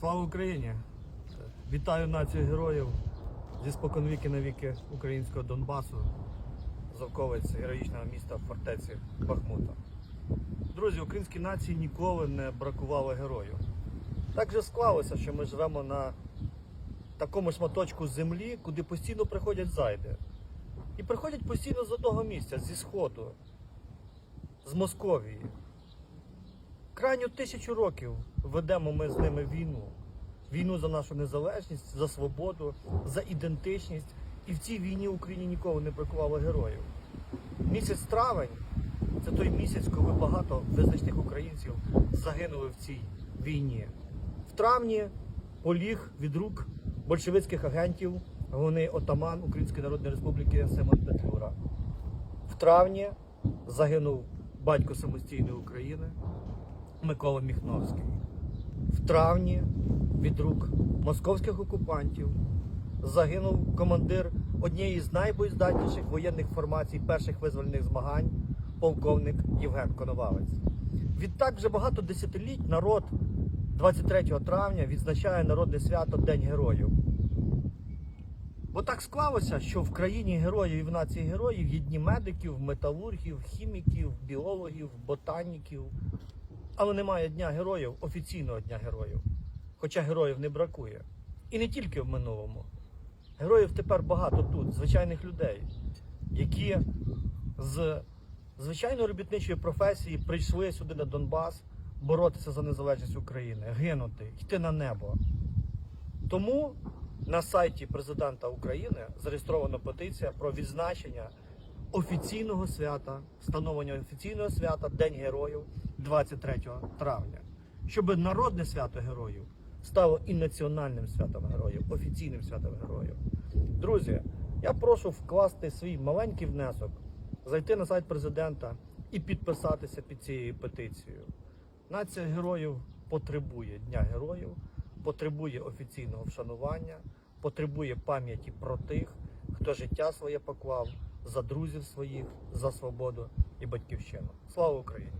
Слава Україні! Вітаю націю героїв зі споконвіки на віки українського Донбасу, з околиць героїчного міста фортеці Бахмута. Друзі, українській нації ніколи не бракувало героїв. Так же склалося, що ми живемо на такому шматочку землі, куди постійно приходять зайди. І приходять постійно з одного місця, зі Сходу, з Московії. Крайню тисячу років ведемо ми з ними війну. Війну за нашу незалежність, за свободу, за ідентичність. І в цій війні Україні ніколи не бракувало героїв. Місяць травень це той місяць, коли багато визначних українців загинули в цій війні. В травні поліг від рук большевицьких агентів головний отаман Української Народної Республіки Симон Петлюра. В травні загинув батько самостійної України Микола Міхновський. В травні від рук московських окупантів загинув командир однієї з найбоєздатніших воєнних формацій перших визвольних змагань, полковник Євген Коновалець. Відтак вже багато десятиліть народ 23 травня відзначає народне свято День Героїв. Бо так склалося, що в країні героїв і в нації героїв є дні медиків, металургів, хіміків, біологів, ботаніків. Але немає дня героїв, офіційного дня героїв. Хоча героїв не бракує. І не тільки в минулому. Героїв тепер багато тут, звичайних людей, які з звичайної робітничої професії прийшли сюди на Донбас боротися за незалежність України, гинути, йти на небо. Тому на сайті президента України зареєстрована петиція про відзначення офіційного свята, встановлення офіційного свята День Героїв 23 травня, щоб народне свято героїв стало і національним святом героїв, офіційним святом героїв. Друзі, я прошу вкласти свій маленький внесок, зайти на сайт президента і підписатися під цією петицією. Нація героїв потребує Дня героїв, потребує офіційного вшанування, потребує пам'яті про тих, хто життя своє поклав за друзів своїх, за свободу і батьківщину. Слава Україні!